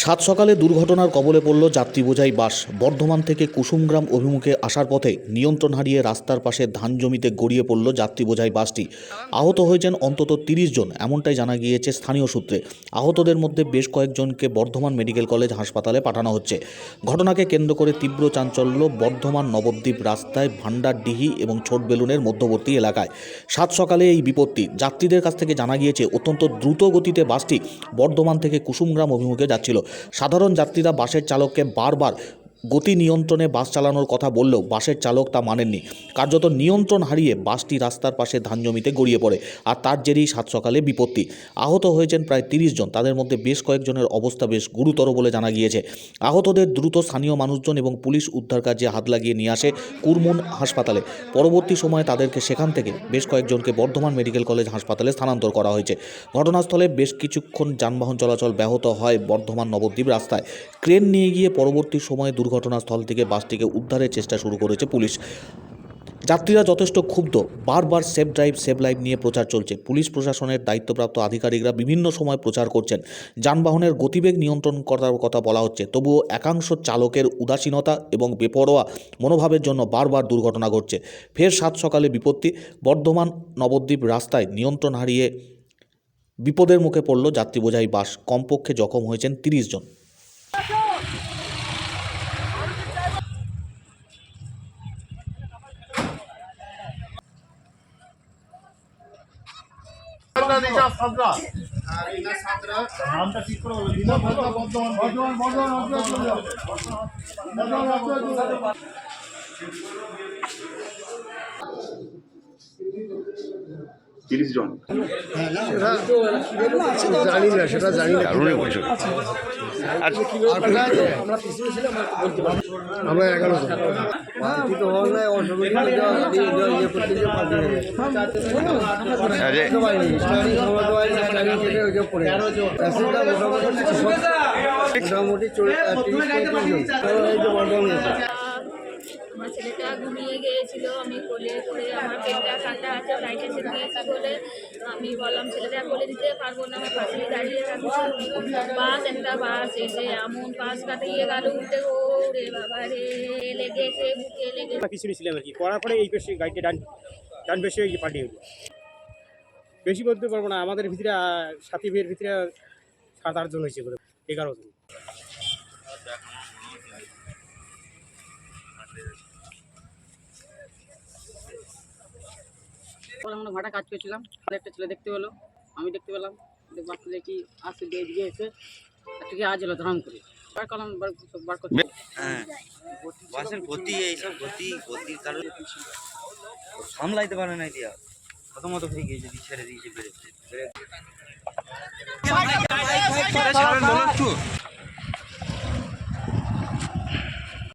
সাত সকালে দুর্ঘটনার কবলে পড়ল যাত্রী বোঝাই বাস। বর্ধমান থেকে কুসুমগ্রাম অভিমুখে আসার পথে নিয়ন্ত্রণ হারিয়ে রাস্তার পাশে ধান জমিতে গড়িয়ে পড়ল যাত্রী বোঝাই বাসটি। আহত হয়েছেন অন্তত তিরিশ জন, এমনটাই জানা গিয়েছে স্থানীয় সূত্রে। আহতদের মধ্যে বেশ কয়েকজনকে বর্ধমান মেডিকেল কলেজ হাসপাতালে পাঠানো হচ্ছে। ঘটনাকে কেন্দ্র করে তীব্র চাঞ্চল্য বর্ধমান নবদ্বীপ রাস্তায় ভান্ডারডিহি এবং ছোট বেলুনের মধ্যবর্তী এলাকায়। সাত সকালে এই বিপত্তি। যাত্রীদের কাছ থেকে জানা গিয়েছে, অত্যন্ত দ্রুত গতিতে বাসটি বর্ধমান থেকে কুসুমগ্রাম অভিমুখে যাচ্ছিল। সাধারণ যাত্রীরা বাসের চালককে বারবার গতি নিয়ন্ত্রণে বাস চালানোর কথা বললেও বাসের চালক তা মানেননি। কার্যত নিয়ন্ত্রণ হারিয়ে বাসটি রাস্তার পাশে ধান জমিতে গড়িয়ে পড়ে আর তার জেরেই সাত সকালে বিপত্তি। আহত হয়েছেন প্রায় তিরিশ জন, তাদের মধ্যে বেশ কয়েকজনের অবস্থা বেশ গুরুতর বলে জানা গিয়েছে। আহতদের দ্রুত স্থানীয় মানুষজন এবং পুলিশ উদ্ধার কাজে হাত লাগিয়ে নিয়ে আসে কুরমুন হাসপাতালে। পরবর্তী সময়ে তাদেরকে সেখান থেকে বেশ কয়েকজনকে বর্ধমান মেডিকেল কলেজ হাসপাতালে স্থানান্তর করা হয়েছে। ঘটনাস্থলে বেশ কিছুক্ষণ যানবাহন চলাচল ব্যাহত হয় বর্ধমান নবদ্বীপ রাস্তায়। ক্রেন নিয়ে গিয়ে পরবর্তী সময়ে দুর্ঘটনাস্থল থেকে বাসটিকে উদ্ধারের চেষ্টা শুরু করেছে পুলিশ। যাত্রীরা যথেষ্ট ক্ষুব্ধ। বারবার সেফ ড্রাইভ সেভ লাইভ নিয়ে প্রচার চলছে। পুলিশ প্রশাসনের দায়িত্বপ্রাপ্ত আধিকারিকরা বিভিন্ন সময় প্রচার করছেন। যানবাহনের গতিবেগ নিয়ন্ত্রণ করার কথা বলা হচ্ছে। তবুও একাংশ চালকের উদাসীনতা এবং বেপরোয়া মনোভাবের জন্য বারবার দুর্ঘটনা ঘটছে। ফের সাত সকালে বিপত্তি। বর্ধমান নবদ্বীপ রাস্তায় নিয়ন্ত্রণ হারিয়ে বিপদের মুখে পড়ল যাত্রী বোঝাই বাস। কমপক্ষে জখম হয়েছেন তিরিশ জন। নামটা ঠিক করে বর্ধমান বর্ধমান বর্ধমান তিরিশ জন জানি না সেটা জানি না আমরা এগারো জন ইয়ে হয়ে মোটামুটি মোটামুটি চল্লিশ তিরিশ পঁয়ত্রিশ জন এই যে বর্ধমান গেছে আমার ঘুমিয়ে গিয়েছিল, আমি কোলে করে আমার পেটটা কাটা আছে লাইটে এসে দিয়েছি বলে, আমি বললাম ছেলেটা বলে দিতে পারব না, আমার পাশে দাঁড়িয়ে থাকছি বাস একটা বাস এসে এমন পাশ কাটিয়ে গেল, উঠে ও রে বাবা রে, লেগেছে, বুকে লেগেছে। আমরা পিছনে ছিলাম আর কি। করার পরে এই পেশে গাড়িটা ডান ডান এই পাল্টে হলো বেশি বলতে পারব না, আমাদের ভিতরে সাথী ভাইয়ের ভিতরে সাত আট জন হয়েছে এগারো জন। আমরা ভাটা কাজ করছিলাম একটা ছেলে দেখতে পেল, আমি দেখতে পেলাম বাচ্চা দেখি আসে, দিয়ে দিয়ে এসে থেকে আজ এলো ধরাম করে। বার করলাম, বার বার করতে হ্যাঁ। বাসের এইসব সামলাইতে পারে না দিয়া। প্রথমত হয়ে গিয়েছে ছেড়ে দিয়েছে বেড়েছে।